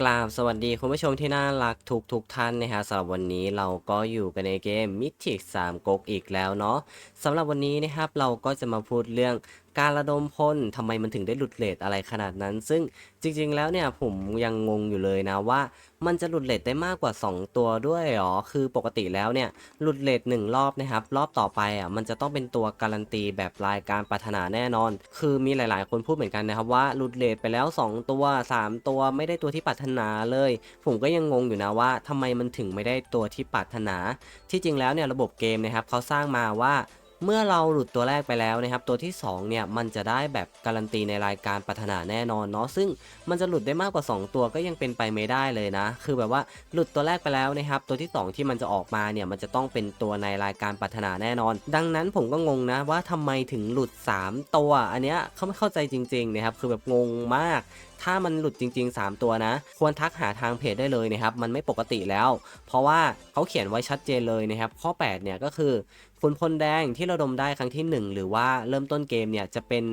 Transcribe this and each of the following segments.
กราบสวัสดีคุณผู้ชมที่น่ารักทุกทุกๆท่านนะฮะสำหรับวันนี้เราก็อยู่กันในเกม Mythic 3ก๊กอีกแล้วเนาะสำหรับวันนี้นะครับเราก็จะมาพูดเรื่อง การระดมพลทำไมมันถึงได้หลุดเลทอะไรขนาดนั้น ซึ่งจริงๆแล้วเนี่ยผมยังงงอยู่เลยนะว่า มันจะหลุดเลทได้มากกว่า 2 ตัวด้วยหรอคือปกติแล้วเนี่ยหลุดเลทหนึ่งรอบนะครับรอบต่อไปอะมันจะต้องเป็นตัวการันตีแบบรายการปรารถนาแน่นอน คือมีหลายๆ คนพูดเหมือนกันนะครับว่าหลุดเลทไปแล้ว 2 ตัว 3 ตัวไม่ได้ตัวที่ปรารถนาเลย ผมก็ยังงงอยู่นะว่าทำไมมันถึงไม่ได้ตัวที่ปรารถนา ที่จริงแล้วเนี่ยระบบเกมนะครับเขาสร้างมาว่า เมื่อเราหลุดตัวแรกไปแล้วนะครับ ตัวที่ 2 เนี่ย มันจะได้แบบการันตีในรายการปรารถนาแน่นอนเนาะซึ่งมันจะหลุดได้มากกว่า 2 ตัวก็ยังเป็นไปไม่ได้เลยนะ คือแบบว่าหลุดตัวแรกไปแล้วนะครับ ตัวที่ 2 ที่มันจะออกมาเนี่ยมันจะต้องเป็นตัวในรายการปรารถนาแน่นอน ดังนั้นผมก็งงนะว่าทำไมถึงหลุด 3 ตัว อันเนี้ยเขาไม่เข้าใจจริงๆนะครับคือแบบงงมากถ้ามันหลุดจริง ๆ 3 ตัวนะ ควรทักหาทางเพจได้เลยนะครับ มันไม่ปกติแล้ว เพราะว่าเขาเขียนไว้ชัดเจนเลยนะครับ ข้อ 8 เนี่ยก็คือ ขุนพลแดงที่เราดมได้ครั้งที่ 1 หรือว่าเริ่มต้นเกมเนี่ยจะเป็น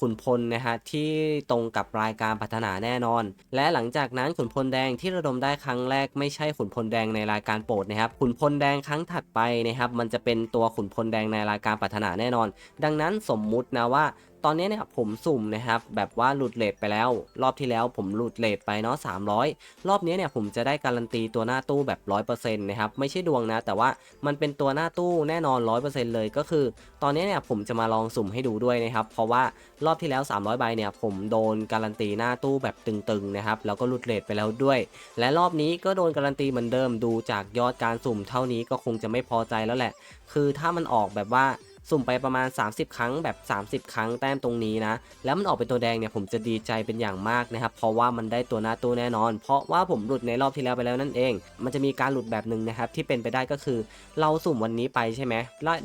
ขุนพลนะฮะที่ตรงกับรายการพัฒนาแน่นอน และหลังจากนั้นขุนพลแดงที่ระดมได้ครั้งแรกไม่ใช่ขุนพลแดงในรายการโปรดนะครับขุนพลแดงครั้งถัดไปนะครับมันจะเป็นตัวขุนพลแดงในรายการพัฒนาแน่นอน ดังนั้นสมมุตินะว่า ตอนนี้เนี่ยผมสุ่มนะครับแบบว่าหลุดเลทไปแล้ว รอบที่แล้วผมหลุดเลทไปเนาะ300 รอบนี้เนี่ยผมจะได้การันตีตัวหน้าตู้แบบ 100%นะครับไม่ใช่ดวงนะ แต่ว่ามันเป็นตัวหน้าตู้แน่นอน 100%เลยก็คือ ตอนนี้เนี่ยผมจะมาลองสุ่มให้ดูด้วยนะครับเพราะว่ารอบที่แล้ว 300ใบเนี่ยผมโดนการันตีหน้าตู้แบบตึงๆนะครับแล้วก็หลุดเลทไปแล้วด้วย และรอบนี้ก็โดนการันตีเหมือนเดิมดูจากยอดการสุ่มเท่านี้ก็คงจะไม่พอใจแล้วแหละ คือถ้ามันออกแบบว่า สุ่มไปประมาณ 30 ครั้งแบบ 30 ครั้งแต้มตรงนี้นะ แล้วมันออกเป็นตัวแดงเนี่ยผมจะดีใจเป็นอย่างมากนะครับ เพราะว่ามันได้ตัวหน้าตู้แน่นอน เพราะว่าผมหลุดในรอบที่แล้วไปแล้วนั่นเอง มันจะมีการหลุดแบบหนึ่งนะครับที่เป็นไปได้ก็คือ เราสุ่มวันนี้ไปใช่ไหม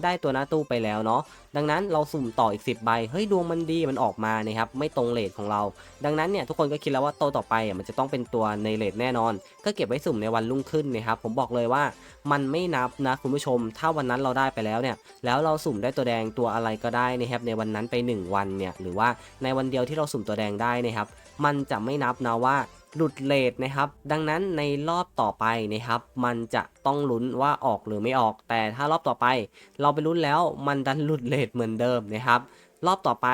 ได้ตัวหน้าตู้ไปแล้วเนาะ ดังนั้นเราสุ่มต่ออีก 10 ใบ เฮ้ยดวงมันดีมันออกมานะครับไม่ตรงเลทของเรา ดังนั้นเนี่ยทุกคนก็คิดแล้วว่าโตต่อไปอะมันจะต้องเป็นตัวในเลทแน่นอน ก็เก็บไว้สุ่มในวันรุ่งขึ้นนะครับผมบอกเลยว่ามันไม่นับนะคุณผู้ชม ถ้าวันนั้นเราได้ไปแล้วเนี่ยแล้วเราสุ่มได้ตัวแดงตัวอะไรก็ได้นะครับในวันนั้นไป 1 วันเนี่ยหรือว่าในวันเดียวที่เราสุ่มตัวแดงได้นะครับมันจะไม่นับนะว่า หลุดเลทนะครับ ดังนั้นในรอบต่อไปนะครับ มันจะต้องลุ้นว่าออกหรือไม่ออก แต่ถ้ารอบต่อไป เราไปลุ้นแล้วมันดันหลุดเลทเหมือนเดิมนะครับ รอบต่อไป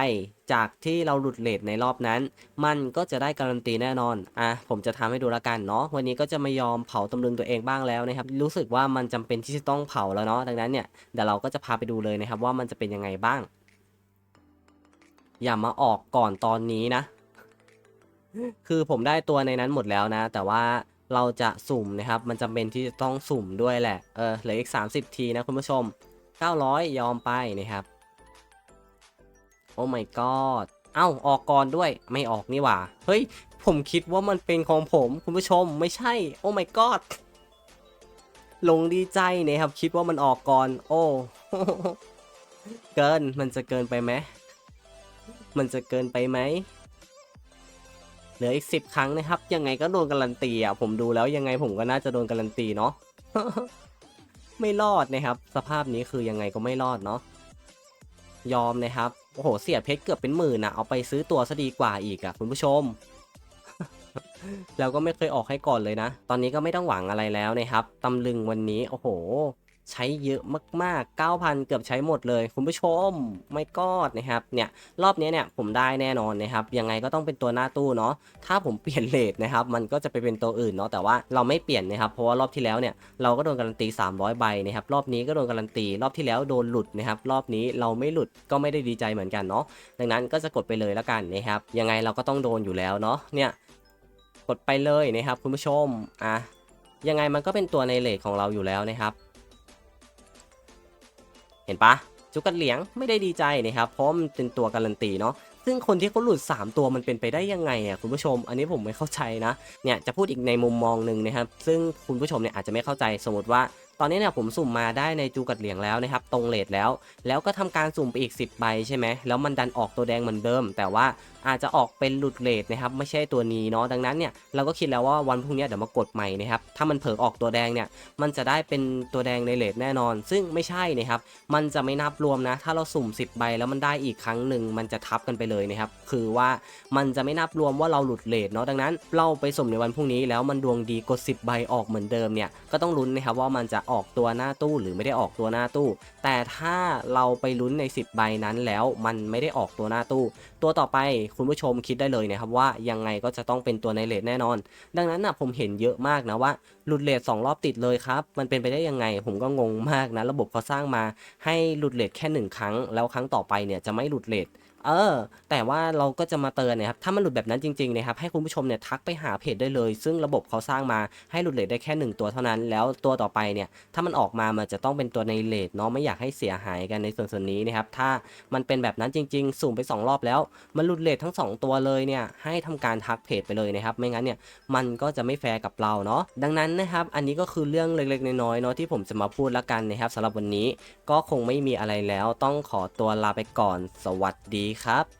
จากที่เราหลุดเลทในรอบนั้น มันก็จะได้การันตีแน่นอน อะ ผมจะทำให้ดูละกันเนาะ วันนี้ก็จะไม่ยอมเผาตำลึงตัวเองบ้างแล้วนะครับ รู้สึกว่ามันจำเป็นที่จะต้องเผาแล้วเนาะ ดังนั้นเนี่ย เดี๋ยวเราก็จะพาไปดูเลยนะครับว่ามันจะเป็นยังไงบ้าง อย่ามาออกก่อนตอนนี้นะ คือผมได้ตัวในนั้นหมดแล้วนะ แต่ว่าเราจะสุ่มนะครับ มันจำเป็นที่จะต้องสุ่มด้วยแหละ เออเหลืออีก 30 ทีนะคุณผู้ชม 900 ยอมไปนะครับ โอ้ my god เอ้า ออกก่อนด้วย ไม่ออกนี่หว่า เฮ้ย ผมคิดว่ามันเป็นของผมคุณผู้ชม ไม่ใช่ โอ้ my god หลงดีใจนะครับ คิดว่ามันออกก่อน โอ้ เกิน มันจะเกินไปไหม มันจะเกินไปไหม เหลืออีกสิบครั้งนะครับ ยังไงก็โดนการันตีอะผมดูแล้วยังไงผมก็น่าจะโดนการันตีเนาะไม่รอดนะครับ สภาพนี้คือยังไงก็ไม่รอดเนาะยอมนะครับโอ้โหเสียเพชรเกือบเป็นหมื่นนะเอาไปซื้อตัวซะดีกว่าอีกอะคุณผู้ชม แล้วก็ไม่เคยออกให้ก่อนเลยนะ ตอนนี้ก็ไม่ต้องหวังอะไรแล้วนะครับตำลึงวันนี้โอ้โห ใช้เยอะมากๆ 9,000 เกือบใช้หมดเลย คุณผู้ชมไม่กอดนะครับเนี่ยรอบนี้เนี่ยผมได้แน่นอนนะครับยังไงก็ต้องเป็นตัวหน้าตู้เนาะถ้าผมเปลี่ยนเลทนะครับมันก็จะไปเป็นตัวอื่นเนาะแต่ว่าเราไม่เปลี่ยนนะครับเพราะว่ารอบที่แล้วเนี่ยเราก็โดนการันตี 300 ใบนะครับรอบนี้ก็โดนการันตี รอบที่แล้วโดนหลุดนะครับรอบนี้เราไม่หลุดก็ไม่ได้ดีใจเหมือนกันเนาะดังนั้นก็จะกดไปเลยแล้วกันนะครับยังไงเราก็ต้องโดนอยู่แล้วเนาะเนี่ยกดไปเลยนะครับคุณผู้ชมอะยังไงมันก็เป็นตัวในเลทของเราอยู่แล้วนะครับ ห็นปะจุกกัดเหลียงไม่ได้ดีใจนะครับเพราะมันเป็นตัวการันตีเนาะซึ่งคนที่เขาหลุด 3 ตัวมันเป็นไปได้ยังไงอะคุณผู้ชม อันนี้ผมไม่เข้าใจนะเนี่ยจะพูดอีกในมุมมองหนึ่งนะครับ ซึ่งคุณผู้ชมเนี่ยอาจจะไม่เข้าใจสมมติว่า ตอนนี้เนี่ยผมสุ่มมาได้ในจูกัดเหลียงแล้วนะครับตรงเลทแล้ว แล้วก็ทำการสุ่มไปอีก 10ใบใช่ไหมแล้วมันดันออกตัวแดงเหมือนเดิม แต่ว่า อาจจะออกเป็นหลุดเลทนะครับไม่ใช่ตัวนี้เนาะดังนั้นเนี่ยเราก็คิดแล้วว่าวันพรุ่งนี้เดี๋ยวมากดใหม่นะครับถ้ามันเผลอออกตัวแดงเนี่ยมันจะได้เป็นตัวแดงในเลทแน่นอน ซึ่งไม่ใช่นะครับมันจะไม่นับรวมนะ ถ้าเราสุ่ม 10 ใบแล้วมันได้อีกครั้งหนึ่งมันจะทับกันไปเลยนะครับคือว่ามันจะไม่นับรวมว่าเราหลุดเลทเนาะดังนั้น เราไปสุ่มในวันพรุ่งนี้แล้วมันดวงดีกด 10 ใบออกเหมือนเดิมเนี่ยก็ต้องลุ้นนะครับว่ามันจะออกตัวหน้าตู้หรือไม่ได้ออกตัวหน้าตู้ แต่ถ้าเราไปลุ้นใน 10 ใบนั้นแล้วมันไม่ได้ออกตัวหน้าตู้ ตัวต่อไปคุณผู้ชมคิดได้เลยนะครับว่ายังไงก็จะต้องเป็นตัวในเลทแน่นอน ดังนั้นนะผมเห็นเยอะมากนะว่าหลุดเลทสองรอบติดเลยครับ มันเป็นไปได้ยังไง ผมก็งงมากนะ ระบบเขาสร้างมาให้หลุดเลทแค่หนึ่งครั้ง แล้วครั้งต่อไปเนี่ยจะไม่หลุดเลท เออ แต่ว่าเราก็จะมาเตือนนะครับ ถ้ามันหลุดแบบนั้นจริงๆนะครับ ให้คุณผู้ชมเนี่ยทักไปหาเพจได้เลย ซึ่งระบบเขาสร้างมาให้หลุดเลทได้แค่หนึ่งตัวเท่านั้น แล้วตัวต่อไปเนี่ย ถ้ามันออกมา มันจะต้องเป็นตัวในเลทเนาะ ไม่อยากให้เสียหายกันในส่วนส่วนนี้นะครับ ถ้ามันเป็นแบบนั้นจริงๆ สุ่มไป 2 รอบแล้ว มันหลุดเลททั้ง 2 ตัวเลยเนี่ย ให้ทำการทักเพจไปเลยนะครับ ไม่งั้นเนี่ย มันก็จะไม่แฟร์กับเราเนาะ ดังนั้นนะครับ อันนี้ก็คือเรื่องเล็กๆ น้อยๆ เนาะที่ผมจะมาพูดละกันนะครับสำหรับวันนี้ ก็คงไม่มีอะไรแล้ว ต้องขอตัวลาไปก่อน สวัสดีครับ